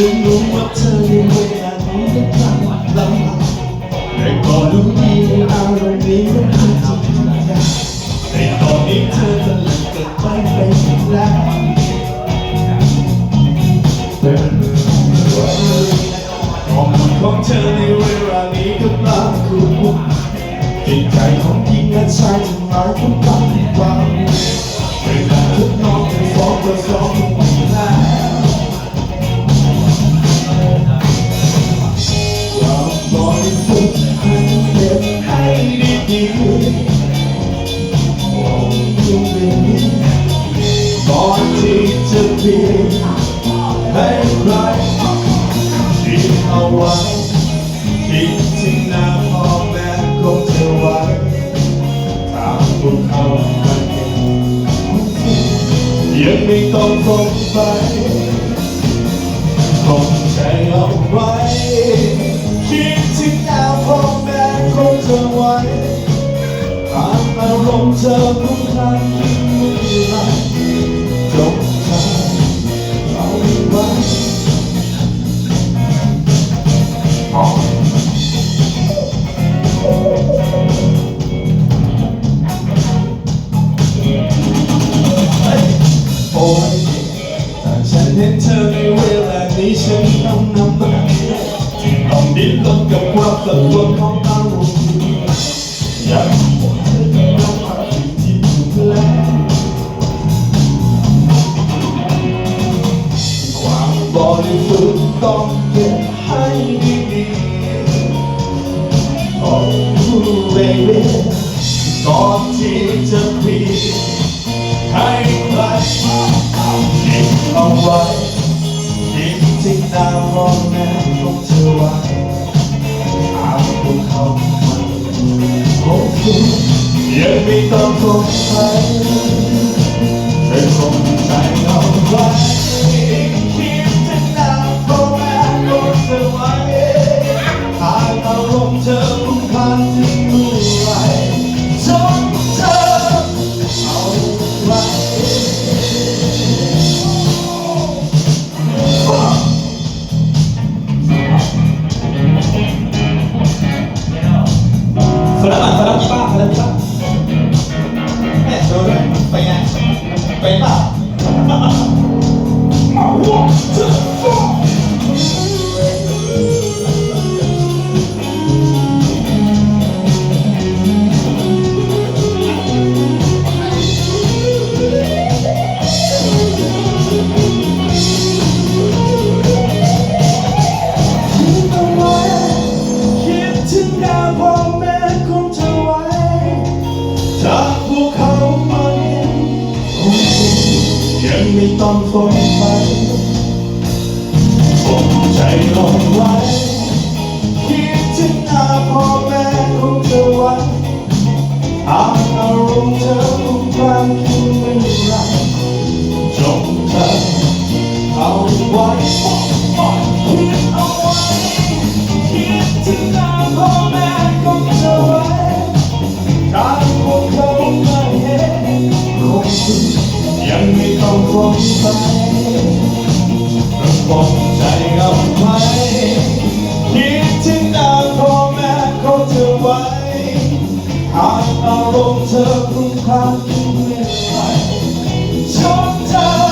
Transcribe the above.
ฉันรู้ว่าเธอในเวลานี้ก็กำลังลำบากแต่ก็รู้ดีว่าอารมณ์นี้มันคือจริงใจแต่ตอนนี้เธอกำลังเกิดไปไปแล้วความหมายของเธอในเวลานี้กำลังคือวุ่นจิตใจของหญิงและชายทั้งหลายกำลั จะเปลี่ยนให้ใครคิดเอาไว้คิดถึงหน้าพ่อแม่คงจะไว้ถามพวกเขากันยังไม่ต้องสงสัยคงใจเอาไว้คิดถึงหน้าพ่อแม่คงจะไว้ตามอารมณ์เธอทุกค เห็นเธอในเวลานี้ฉันต้องนำมาที่ต้องดิ้นรนกับความสับสนของอารมณ์อยากบอกเธอจะรับความจริงที่ถูกแล้วความบริสุทธิ์ต้องเก็บให้ดีๆ Oh baby ก่อนที่จะเป เอาไว้คิดถึงหน้าพ่อแม่ของเธอไว้อาบพวกเขามันคงสุดยังไม่ต้องสงสัยเธอคงใจเอาไว้ โชว์ด้วยไปไงเป็นเปล่า ไม่ต้องสงสัยผมใจลงไว้คิดถึงหน้าพ่อแม่ของเธอไว้หากอารมณ์เธอ งระบงใจเอาไว้คิดถึงนางพ่อแม่เขาเธอไว้หาอารมณ์เธอคลุ้มคลั่งไม่หวชอบเธอ